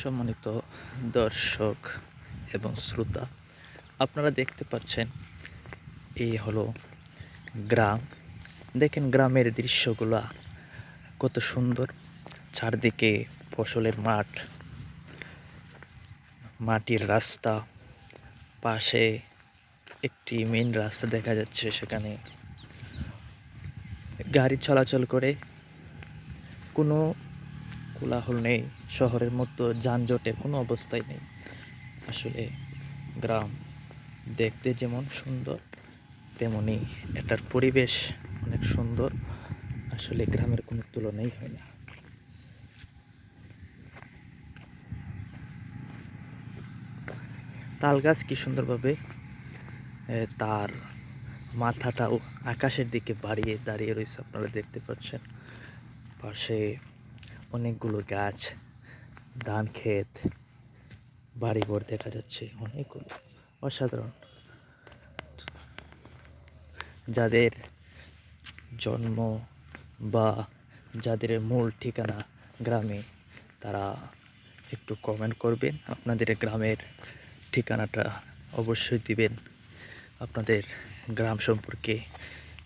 সম্মানিত দর্শক এবং শ্রোতা, আপনারা দেখতে পাচ্ছেন এই হলো গ্রাম। দেখেন গ্রামের দৃশ্যগুলা কত সুন্দর, চারদিকে ফসলের মাঠ, মাটির রাস্তা, পাশে একটি মেন রাস্তা দেখা যাচ্ছে সেখানে। গাড়ি চলাচল করে কোনো কোলাহল নেই, শহরের মতো যানজটের কোনো অবস্থাই নেই। আসলে গ্রাম দেখতে যেমন সুন্দর, তেমনি এটার পরিবেশ অনেক সুন্দর। আসলে গ্রামের কোনো তুলনাই হয় না। তাল গাছ কি সুন্দরভাবে তার মাথাটাও আকাশের দিকে বাড়িয়ে দাঁড়িয়ে রয়েছে, আপনারা দেখতে পাচ্ছেন। পাশে অনেকগুলো গাছ, ধান ক্ষেত, বাড়িঘর দেখা যাচ্ছে, অনেকগুলো। অসাধারণ। যাদের জন্ম বা যাদের মূল ঠিকানা গ্রামে, তারা একটু কমেন্ট করবেন। আপনাদের গ্রামের ঠিকানাটা অবশ্যই দিবেন। আপনাদের গ্রাম সম্পর্কে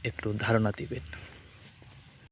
একটু ধারণা দিবেন।